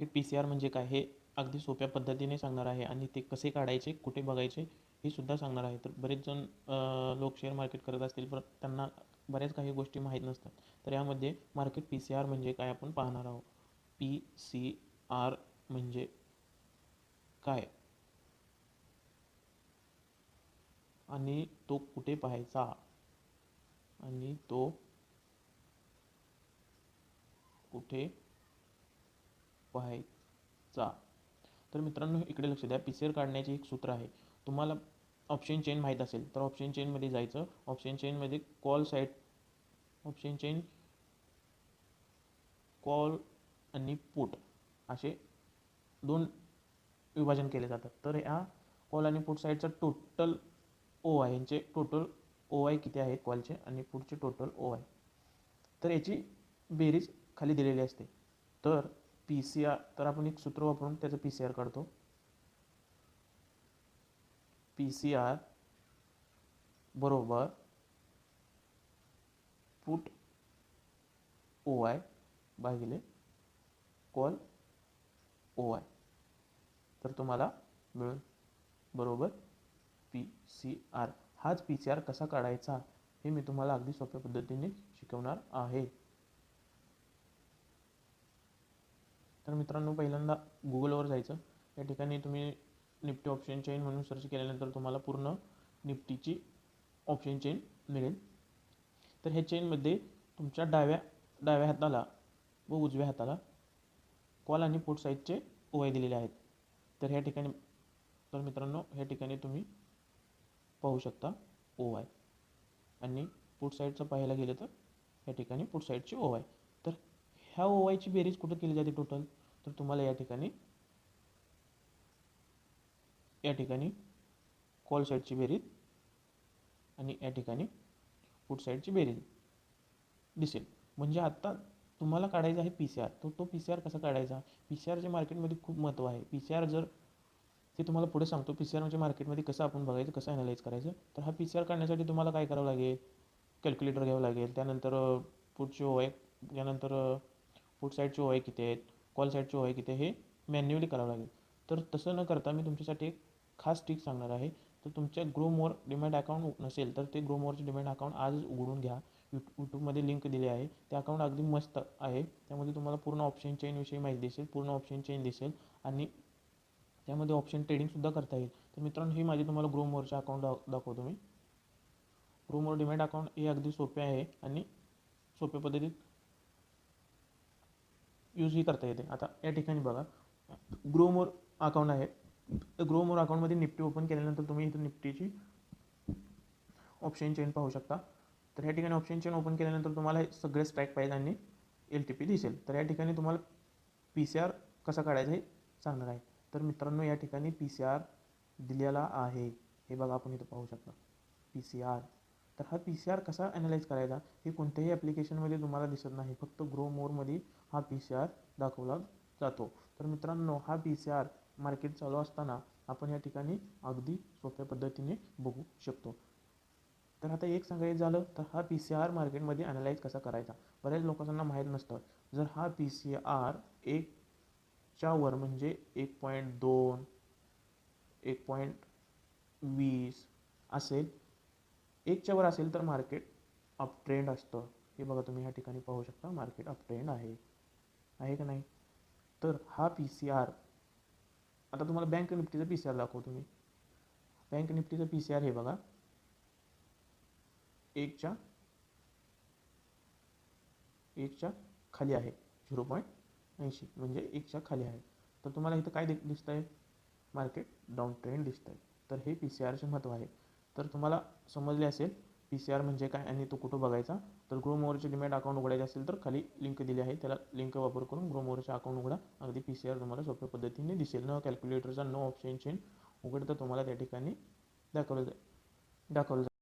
P C R म्हणजे काय? हे अगदी सोप्या पद्धतीने सांगणार आहे आणि ते कसे काढायचे कुठे बघायचे हे सुद्धा सांगणार आहे. तर बरेच जण लोक शेअर मार्केट करत असतील पण त्यांना बऱ्याच काही गोष्टी माहीत नसतात. तर यामध्ये मार्केट पी सी आर म्हणजे काय आपण पाहणार आहोत? पी सी आर म्हणजे काय? आणि तो कुठे पाहायचा? आणि तो कुठे पाहायचा. तर मित्रांनो इकडे लक्ष द्या. पी सी आर काढण्याचे एक सूत्र आहे. तुम्हाला ऑप्शन चेन माहीत असेल तर ऑप्शन चेनमध्ये जायचं. Option चेनमध्ये call side option chain call आणि पुट असे दोन विभाजन केले जातात. तर या कॉल आणि पुट साईडचं टोटल ओ आहे. यांचे टोटल ओ आय किती आहेत? कॉलचे आणि पुढचे टोटल ओ आय तर याची बेरीज खाली दिलेली असते. तर पी सी आर तर आपण एक सूत्र वापरून त्याचं पी सी आर काढतो. पी सी आर बरोबर पुट ओ आय भागिले कॉल ओ आय तर तुम्हाला मिळून बरोबर पी सी आर हाच पी सी आर कसा काढायचा हे मी तुम्हाला अगदी सोप्या पद्धतीने शिकवणार आहे. तर मित्रांनो पहिल्यांदा गुगलवर जायचं. या ठिकाणी तुम्ही निफ्टी ऑप्शन चेन म्हणून सर्च केल्यानंतर तुम्हाला पूर्ण निफ्टीची ऑप्शन चेन मिळेल. तर ह्या चेनमध्ये तुमच्या डाव्या डाव्या हाताला व उजव्या हाताला कॉल आणि पुट साईजचे ओवाय दिलेले आहेत. तर ह्या ठिकाणी तर मित्रांनो ह्या ठिकाणी तुम्ही पाहू शकता ओवाय आणि पुट साईडचं पाहायला गेलं तर या ठिकाणी पुट साईडची ओवाय ह्या ओ आयची बेरीज कुठं केली जाते टोटल तर तुम्हाला या ठिकाणी या ठिकाणी कॉल साईडची बेरीज आणि या ठिकाणी फूट साईडची बेरीज दिसेल. म्हणजे आत्ता तुम्हाला काढायचा आहे पी सी आर तो तो पी सी आर कसा काढायचा? पी सी आरच्या मार्केटमध्ये खूप महत्त्व आहे. पी सी आर जर ते तुम्हाला पुढे सांगतो पी सी आरच्या मार्केटमध्ये म्हणजे कसं आपण बघायचं कसं ॲनालाइज करायचं तर हा पी सी आर काढण्यासाठी तुम्हाला काय करावं लागेल? कॅल्क्युलेटर घ्यावं लागेल. त्यानंतर पुढचे ओ आहे त्यानंतर फूड साईडचे ओए किती आहेत कॉल साईडचे ओए किती आहे हे मॅन्युअली करावं लागेल. तर तसं न करता मी तुमच्यासाठी एक खास ट्रिक सांगणार आहे. तर तुमच्या ग्रोमोर डिमॅट अकाउंट नसेल तर ते ग्रोमोरचे डिमॅट अकाउंट आजच उघडून घ्या. यू यूट्यूबमध्ये लिंक दिली आहे. ते अकाउंट अगदी मस्त आहे. त्यामध्ये तुम्हाला पूर्ण ऑप्शन चेनविषयी माहिती दिसेल पूर्ण ऑप्शन चेन दिसेल आणि त्यामध्ये ऑप्शन ट्रेडिंगसुद्धा करता येईल. तर मित्रांनो ही माझी तुम्हाला ग्रोमोरचे अकाउंट दा दाखवतो मी. ग्रोमोर डिमॅट अकाउंट हे अगदी सोपे आहे आणि सोप्या पद्धतीत यूजही करता येते. आता या ठिकाणी बघा ग्रो मोर अकाउंट आहे. ग्रो मोर अकाउंटमध्ये निफ्टी ओपन केल्यानंतर तुम्ही इथं निफ्टीची ऑप्शन चेन पाहू शकता. तर या ठिकाणी ऑप्शन चेन ओपन केल्यानंतर तुम्हाला हे सगळे स्ट्राईक पाहिजे आणि एल टी पी दिसेल. तर या ठिकाणी तुम्हाला पी सी आर कसा काढायचा हे सांगणार आहे. तर मित्रांनो या ठिकाणी पी सी आर दिलेला आहे. हे बघा आपण इथं पाहू शकता. पी सी आर तर हा पी सी आर कसा ॲनालाईज करायचा हे कोणत्याही ॲप्लिकेशनमध्ये तुम्हाला दिसत नाही. फक्त ग्रो मोरमध्ये हा पी सी आर दाखवला जातो. तर मित्रांनो हा पी सी आर मार्केट चालू असताना आपण या ठिकाणी अगदी सोप्या पद्धतीने बघू शकतो. तर आता एक सांगायचं झालं तर हा पी सी आर मार्केटमध्ये ॲनालाईज कसा करायचा? बऱ्याच लोकांना माहीत नसतं. जर हा पी सी आर एकच्या वर म्हणजे एक पॉईंट दोन एक पॉईंट वीस असेल एकच्या वर असेल तर मार्केट अप ट्रेंड असतं. हे बघा तुम्ही ह्या ठिकाणी पाहू शकता मार्केट अप ट्रेंड आहे. आहे का नाही? तर हा पी सी आर आता तुम्हाला बँक निफ्टीचा पी सी आर दाखवतो मी. बँक निफ्टीचा पी सी आर हे बघा. एकच्या एकच्या खाली आहे. झिरो पॉईंट ऐंशी म्हणजे एकच्या खाली आहे. तर तुम्हाला इथं काय दि दिसतं आहे मार्केट डाऊन ट्रेंड दिसतं आहे तर हे पी सी आरचे महत्त्व आहे. तर तुम्हाला समजले असेल पी सी आर म्हणजे काय आणि तो कुठं बघायचा? तर ग्रोमोअरचे डिमॅट अकाउंट उघडायचे असेल तर खाली लिंक दिली आहे. त्याला लिंक वापर करून ग्रोमोअरचे अकाउंट उघडा. अगदी पी सी आर तुम्हाला सोप्या पद्धतीने दिसेल. न कॅल्क्युलेटरचा नो ऑप्शन चेन उघडतं तुम्हाला त्या ठिकाणी दाखवलं जाईल दाखवलं जाईल